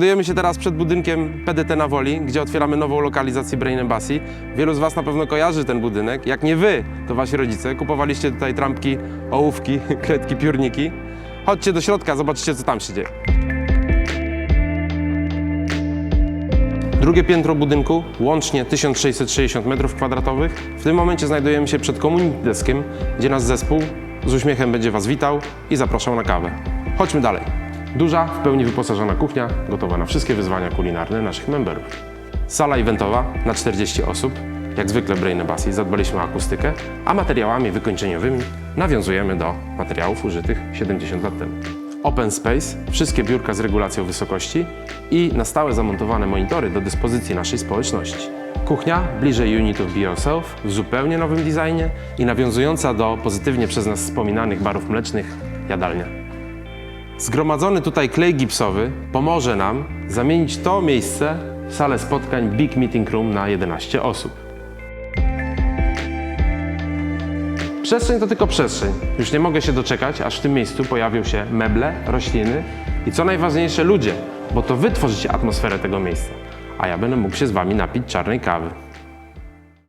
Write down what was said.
Znajdujemy się teraz przed budynkiem PDT na Woli, gdzie otwieramy nową lokalizację Brain Embassy. Wielu z Was na pewno kojarzy ten budynek. Jak nie Wy, to Wasi rodzice. Kupowaliście tutaj trampki, ołówki, kredki, piórniki. Chodźcie do środka, zobaczcie co tam się dzieje. Drugie piętro budynku, łącznie 1660 m2. W tym momencie znajdujemy się przed community deskiem, gdzie nasz zespół z uśmiechem będzie Was witał i zapraszał na kawę. Chodźmy dalej. Duża, w pełni wyposażona kuchnia, gotowa na wszystkie wyzwania kulinarne naszych memberów. Sala eventowa na 40 osób. Jak zwykle Brain Embassy zadbaliśmy o akustykę, a materiałami wykończeniowymi nawiązujemy do materiałów użytych 70 lat temu. Open Space, wszystkie biurka z regulacją wysokości i na stałe zamontowane monitory do dyspozycji naszej społeczności. Kuchnia bliżej Unit of Be Yourself w zupełnie nowym designie i nawiązująca do pozytywnie przez nas wspominanych barów mlecznych jadalnia. Zgromadzony tutaj klej gipsowy pomoże nam zamienić to miejsce w salę spotkań Big Meeting Room na 11 osób. Przestrzeń to tylko przestrzeń. Już nie mogę się doczekać, aż w tym miejscu pojawią się meble, rośliny i co najważniejsze ludzie, bo to wy tworzycie atmosferę tego miejsca, a ja będę mógł się z wami napić czarnej kawy.